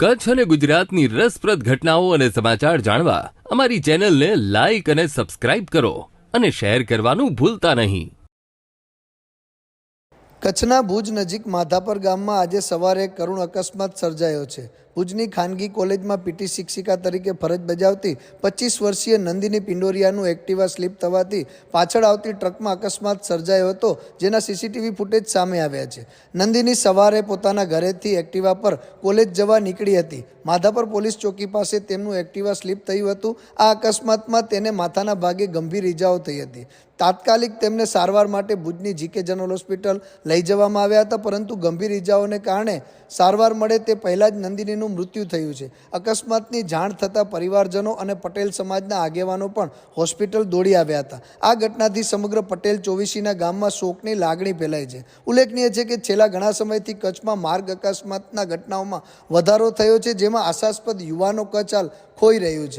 કચ્છ અને ગુજરાતની રસપ્રદ ઘટનાઓ અને સમાચાર જાણવા અમારી ચેનલને લાઈક અને સબસ્ક્રાઇબ કરો અને શેર કરવાનું ભૂલતા નહીં. કચ્છના ભુજ નજીક માધાપર ગામમાં આજે સવારે એક કરુણ અકસ્માત સર્જાયો છે. ભુજની ખાનગી કોલેજમાં પીટી શિક્ષિકા તરીકે ફરજ બજાવતી પચીસ વર્ષીય નંદિની પિંડોરિયાનું એક્ટિવા સ્લીપ થવાથી પાછળ આવતી ટ્રકમાં અકસ્માત સર્જાયો હતો, જેના સીસીટીવી ફૂટેજ સામે આવ્યા છે. નંદિની સવારે પોતાના ઘરેથી એક્ટિવા પર કોલેજ જવા નીકળી હતી. માધાપર પોલીસ ચોકી પાસે તેમનું એક્ટિવા સ્લીપ થયું હતું. આ અકસ્માતમાં તેને માથાના ભાગે ગંભીર ઇજાઓ થઈ હતી. તાત્કાલિક તેમને સારવાર માટે ભુજની જીકે જનરલ હોસ્પિટલ લઈ જવામાં આવ્યા હતા, પરંતુ ગંભીર ઇજાઓને કારણે સારવાર મળે તે પહેલાં જ નંદિનીનું મૃત્યુ થયું છે. અકસ્માતની જાણ થતાં પરિવારજનો અને પટેલ સમાજના આગેવાનો પણ હોસ્પિટલ દોડી આવ્યા હતા. આ ઘટનાથી સમગ્ર પટેલ ચોવીસીના ગામમાં શોકની લાગણી ફેલાઈ છે. ઉલ્લેખનીય છે કે છેલ્લા ઘણા સમયથી કચ્છમાં માર્ગ અકસ્માતના ઘટનાઓમાં વધારો થયો છે, જેમાં આશાસ્પદ યુવાનો કચ્છ હાલ ખોઈ રહ્યું છે.